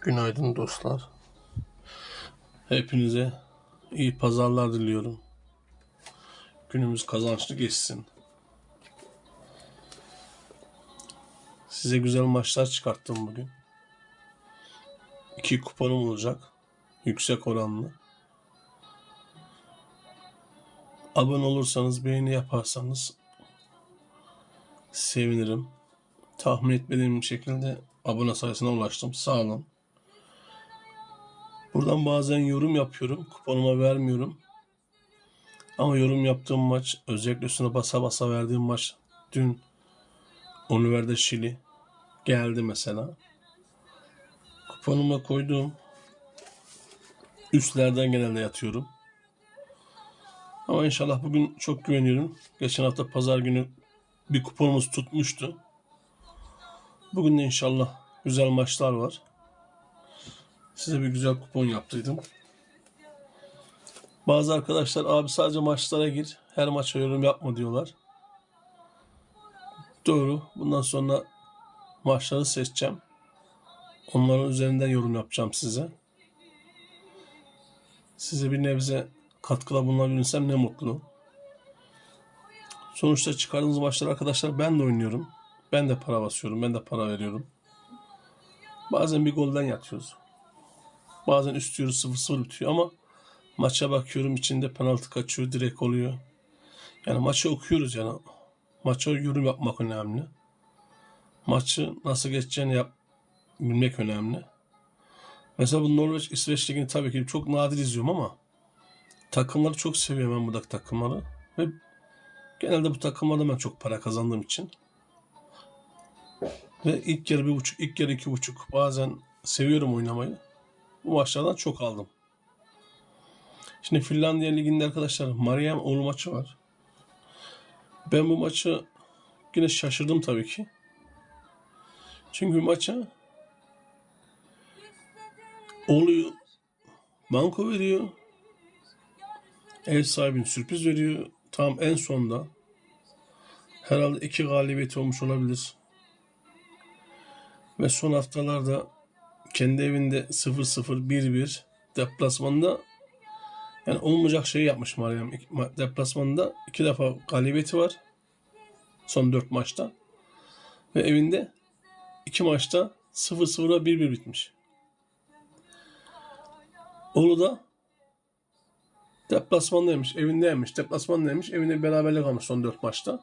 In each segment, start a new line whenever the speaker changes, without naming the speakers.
Günaydın dostlar. Hepinize iyi pazarlar diliyorum. Günümüz kazançlı geçsin. Size güzel maçlar çıkarttım bugün. İki kuponum olacak. Yüksek oranlı. Abone olursanız, beğeni yaparsanız sevinirim. Tahmin etmediğim şekilde abone sayısına ulaştım. Sağ olun. Buradan bazen yorum yapıyorum. Kuponuma vermiyorum. Ama yorum yaptığım maç, özellikle üstüne basa basa verdiğim maç dün Oliver'de Şili geldi mesela. Kuponuma koyduğum üstlerden genelde yatıyorum. Ama inşallah bugün çok güveniyorum. Geçen hafta pazar günü bir kuponumuz tutmuştu. Bugün de inşallah güzel maçlar var. Size bir güzel kupon yaptıydım. Bazı arkadaşlar abi sadece maçlara gir. Her maça yorum yapma diyorlar. Doğru. Bundan sonra maçları seçeceğim. Onların üzerinden yorum yapacağım size. Size bir nebze katkıda bulunabilirsem ne mutlu. Sonuçta çıkardığınız maçlar arkadaşlar ben de oynuyorum. Ben de para basıyorum. Ben de para veriyorum. Bazen bir golden yatıyoruz. Bazen üstüyoruz 0-0 bitiyor ama maça bakıyorum içinde penaltı kaçıyor direkt oluyor. Yani maçı okuyoruz yani. Maça yorum yapmak önemli. Maçı nasıl geçeceğini yap, bilmek önemli. Mesela bu Norveç İsveç ligini tabii ki çok nadir izliyorum ama takımları çok seviyorum ben buradaki takımları. Ve genelde bu takımlarda ben çok para kazandığım için. Ve ilk yarı bir buçuk, ilk yarı iki buçuk. Bazen seviyorum oynamayı. Bu maçlardan çok aldım. Şimdi Finlandiya Ligi'nde arkadaşlar Mariam Oğlu maçı var. Ben bu maçı yine şaşırdım tabii ki. Çünkü maça Oğlu'yu banko veriyor. Ev sahibine sürpriz veriyor. Tam en sonda. Herhalde iki galibiyeti olmuş olabilir. Ve son haftalarda kendi evinde 0-0-1-1 deplasmanda yani olmayacak şeyi yapmış Meryem. Deplasmanda iki defa galibiyeti var. Son dört maçta. Ve evinde iki maçta 0-0'a 1-1 bitmiş. Oğlu da deplasmandaymış, evindeymiş, deplasmandaymış, evinde beraberlik almış son dört maçta.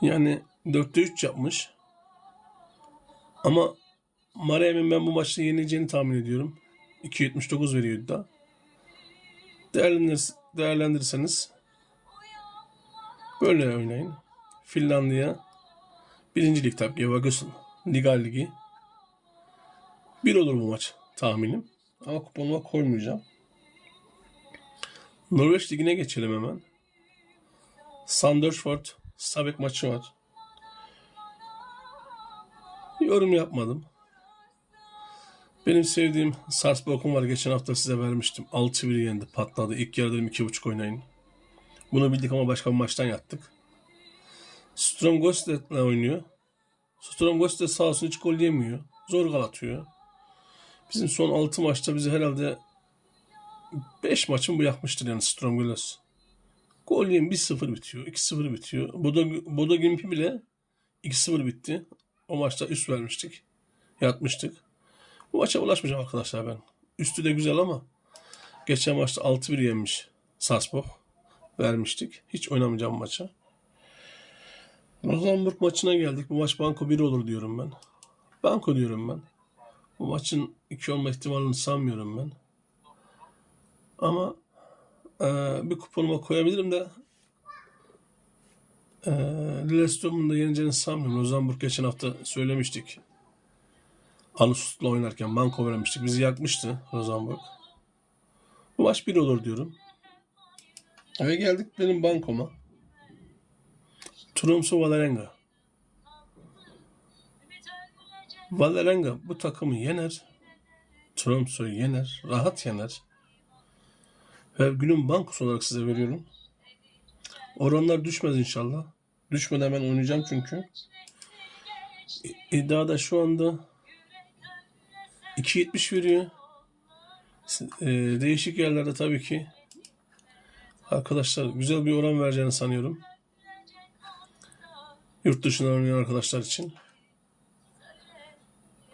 Yani 4'te 3 yapmış. Ama Mariam'ın ben bu maçta yenileceğini tahmin ediyorum. 2.79 veriyor iddia. Değerlendir, değerlendirirseniz böyle oynayın. Finlandiya birinci lig tabii Gevagosun Ligal Ligi. Bir olur bu maç tahminim. Ama kuponuma koymayacağım. Norveç Ligi'ne geçelim hemen. Sandefjord Stabæk maçı var. Yorum yapmadım. Benim sevdiğim Sarpsborg'um var. Geçen hafta size vermiştim. 6-1 yendi. Patladı. İlk yarı dedim 2.5 oynayın. Bunu bildik ama başka bir maçtan yattık. Strom Gostet'le oynuyor. Strom Gostet sağ olsun hiç gol yemiyor. Zor gol atıyor. Bizim son 6 maçta bizi herhalde 5 maçın bu yapmıştır yani Strom. Gol yem 1-0 bitiyor. 2-0 bitiyor. Bodo, Bodo Gimpi bile 2-0 bitti. O maçta üst vermiştik. Yatmıştık. Bu maça ulaşmayacağım arkadaşlar ben. Üstü de güzel ama geçen maçta 6-1 yenmiş Sarpsborg. Vermiştik. Hiç oynamayacağım maça. Rosenborg maçına geldik. Bu maç banko 1 olur diyorum ben. Banko diyorum ben. Bu maçın 2 olma ihtimalini sanmıyorum ben. Ama e, bir kuponuma koyabilirim de e, Lillestrøm'un da yeneceğini sanmıyorum. Rosenborg geçen hafta söylemiştik. Alusut'la oynarken banko vermiştik. Bizi yakmıştı Rosenborg. Bu maç bir olur diyorum. Ve geldik benim bankoma. Tromsø Valerenga. Valerenga bu takımı yener. Tromsø'yu yener. Rahat yener. Ve günün bankosu olarak size veriyorum. Oranlar düşmez inşallah. Düşmeden hemen oynayacağım çünkü. İddiada şu anda 2.70 veriyor. E, değişik yerlerde tabii ki arkadaşlar güzel bir oran vereceğini sanıyorum. Yurt dışından oynayan arkadaşlar için.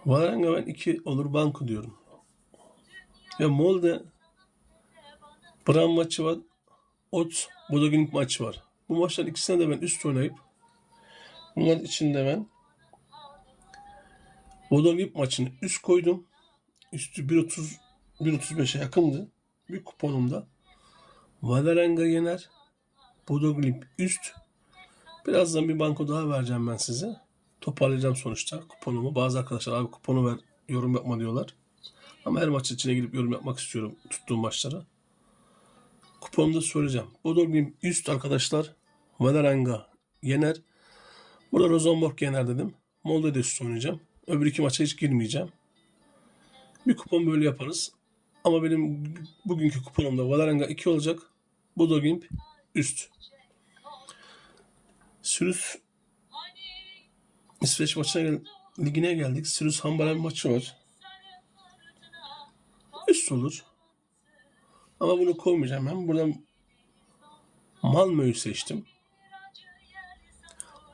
Valerenga ben 2 olur banko diyorum. Ya Molde Bram maçı var. Ot Bodogin maçı var. Bu maçların ikisine de ben üst oynayıp bunların içinde ben Bodogin maçını üst koydum. Üstü 1.30 1.35'e yakındı. Bir kuponumda. Valerenga yener. Bodoglimp üst. Birazdan bir banko daha vereceğim ben size. Toparlayacağım sonuçta kuponumu. Bazı arkadaşlar abi kuponu ver yorum yapma diyorlar. Ama her maç içine girip yorum yapmak istiyorum tuttuğum maçlara. Kuponumda söyleyeceğim. Bodoglim üst arkadaşlar. Valerenga yener. Burada Rosenborg yener dedim. Molde de üst oynayacağım. Öbür iki maça hiç girmeyeceğim. Bir kupon böyle yaparız. Ama benim bugünkü kuponumda Valerenga 2 olacak. Bodoglimp üst. Sürüs İsveç maçına gel ligine geldik. Sirius Hamburg maçı var. Üst olur. Ama bunu koymayacağım. Ben buradan Malmö'yü seçtim.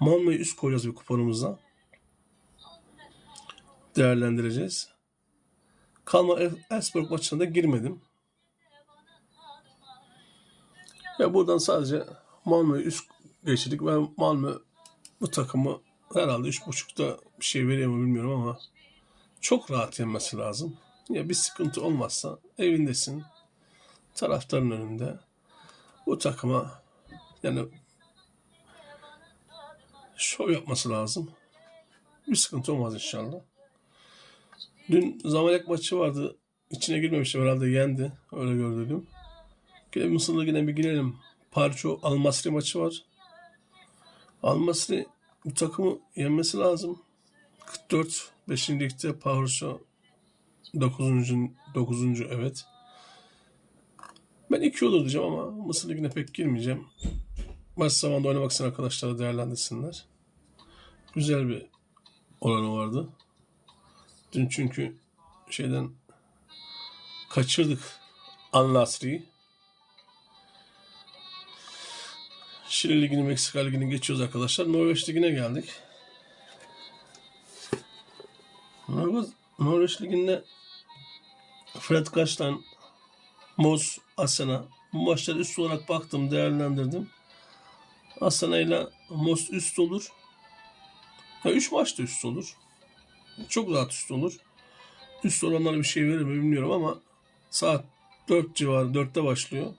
Malmö'yü üst koyacağız bir kuponumuzda. Değerlendireceğiz. Kalma Elfsborg maçına da girmedim. Ya buradan sadece Malmö'yü üst geçirdik ve Malmö bu takımı herhalde üç buçukta bir şey veriyor mu bilmiyorum ama çok rahat yenmesi lazım. Ya bir sıkıntı olmazsa evindesin, taraftarın önünde bu takıma yani şov yapması lazım. Bir sıkıntı olmaz inşallah. Dün Zamalek maçı vardı. İçine girmemiştim herhalde yendi. Öyle gördüm. Yine Mısır'da yine bir girelim. Parço Almasri maçı var. Almasri bu takımı yenmesi lazım. 44 5. ligde Parço 9. 9. evet. Ben 2 olur diyeceğim ama Mısır Ligi'ne pek girmeyeceğim. Maç zamanında oynamak isteyen arkadaşlar değerlendirsinler. Güzel bir oranı vardı. Dün çünkü şeyden kaçırdık Al Nasri'yi. Şili Ligi'ni, Meksika Ligi'ni geçiyoruz arkadaşlar. Norveç Ligi'ne geldik. Norveç, Norveç Ligi'nde Fred Kaçtan, Moz, Asena bu maçları üst olarak baktım, değerlendirdim. Asena ile Moz üst olur. Ya üç maç üst olur. Çok rahat üst olur. Üst olanlara bir şey verir mi bilmiyorum ama saat 4 civarı 4'te başlıyor.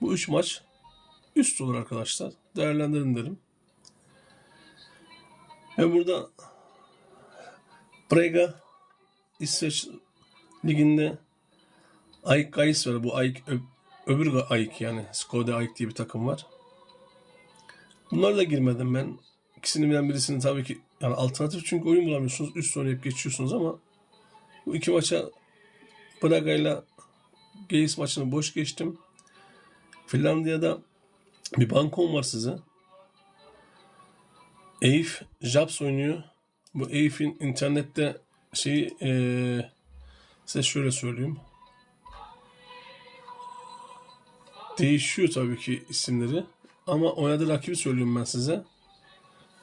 Bu üç maç üst olur arkadaşlar. Değerlendirin derim. Ve burada Brega İsveç liginde Ayk Gais var. Bu Ayk ö- öbür Ayk yani Skoda Ayk diye bir takım var. Bunlara da girmedim ben. İkisini bilen birisini tabii ki yani alternatif çünkü oyun bulamıyorsunuz. Üst oynayıp geçiyorsunuz ama bu iki maça Braga ile Geis maçını boş geçtim. Finlandiya'da bir bankom var size. Eyüp Japs oynuyor. Bu Eyüp'in internette şeyi eee size şöyle söyleyeyim. Değişiyor tabii ki isimleri. Ama oynadığı rakibi söylüyorum ben size.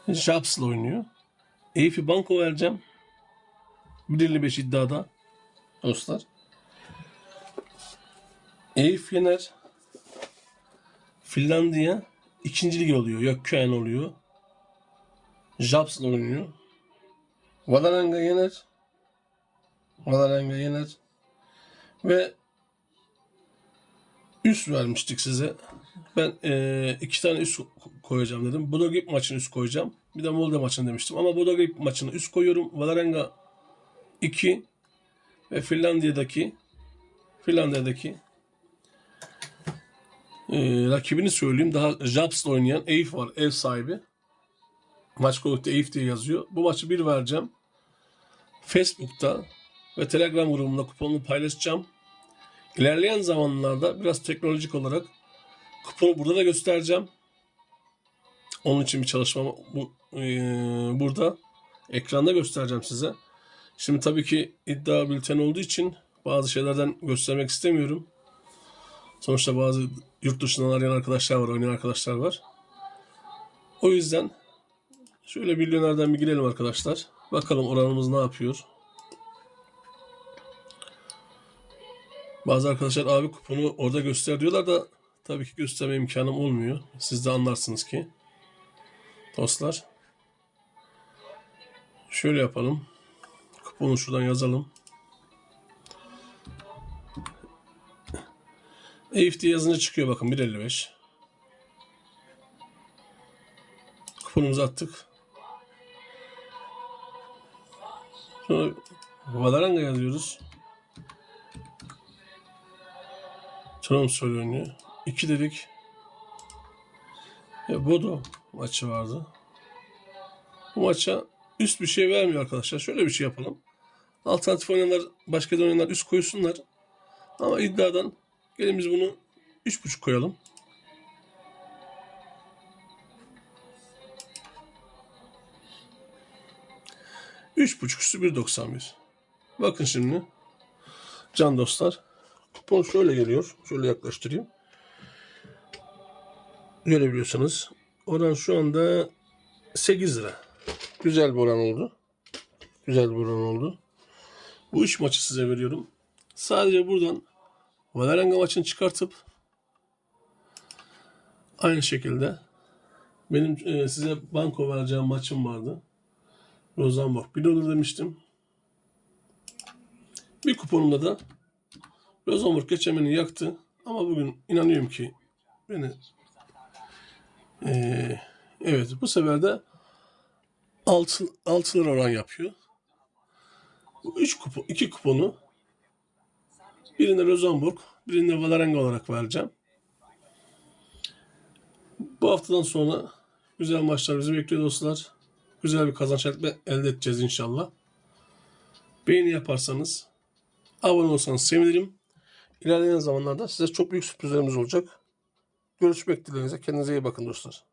Japs'la oynuyor. Eyüp'ü banko vereceğim. 1.55 iddiada. Dostlar. Eyüp yener. Finlandiya ikinci lig oluyor. Gökköy'en oluyor. Japs'la oynuyor. Valerenga yener. Valerenga yener. Ve üst vermiştik size. Ben eee, iki tane üst koyacağım dedim. Bodogip maçını üst koyacağım. Bir de Molde maçını demiştim. Ama Bodogip maçını üst koyuyorum. Valerenga 2 ve Finlandiya'daki Finlandiya'daki eee, rakibini söyleyeyim. Daha Japs'la oynayan Eyüp var. Ev sahibi. Maç kodukta Eyüp diye yazıyor. Bu maçı bir vereceğim. Facebook'ta ve Telegram grubumda kuponunu paylaşacağım. İlerleyen zamanlarda biraz teknolojik olarak kuponu burada da göstereceğim. Onun için bir çalışma bu, eee, burada. Ekranda göstereceğim size. Şimdi tabii ki iddia bülteni olduğu için bazı şeylerden göstermek istemiyorum. Sonuçta bazı yurt dışından arayan arkadaşlar var, oynayan arkadaşlar var. O yüzden şöyle milyonerden bir girelim arkadaşlar. Bakalım oranımız ne yapıyor. Bazı arkadaşlar abi kuponu orada göster diyorlar da tabii ki gösterme imkanım olmuyor. Siz de anlarsınız ki. Dostlar. Şöyle yapalım. Kuponu şuradan yazalım. Eyüp diye yazınca çıkıyor bakın 1.55. Kuponumuzu attık. Sonra Valaranga yazıyoruz. Tromsø oynuyor. 2 dedik. Ya Bodo maçı vardı. Bu maça üst bir şey vermiyor arkadaşlar. Şöyle bir şey yapalım. Alternatif oynayanlar, başka da oynayanlar üst koysunlar. Ama iddiadan gelin biz bunu 3.5 koyalım. Üç buçuk üstü 1.91. Bakın şimdi. Can dostlar. Kupon şöyle geliyor. Şöyle yaklaştırayım. Görebiliyorsanız. Oran şu anda 8 lira. Güzel bir oran oldu. Güzel bir oran oldu. Bu üç maçı size veriyorum. Sadece buradan Valerenga maçını çıkartıp aynı şekilde benim e, size banko vereceğim maçım vardı. Rosenborg 1 olur demiştim. Bir kuponumda da Rosenborg geçen beni yaktı. Ama bugün inanıyorum ki beni e, evet bu sefer de 6, 6 lira oran yapıyor. Bu 3 kupon, 2 kuponu birinde Rosenborg, birinde Valerenga olarak vereceğim. Bu haftadan sonra güzel maçlar bizi bekliyor dostlar. Güzel bir kazanç elde edeceğiz inşallah. Beğeni yaparsanız, abone olsanız sevinirim. İlerleyen zamanlarda size çok büyük sürprizlerimiz olacak. Görüşmek dileğinizle. Kendinize iyi bakın dostlar.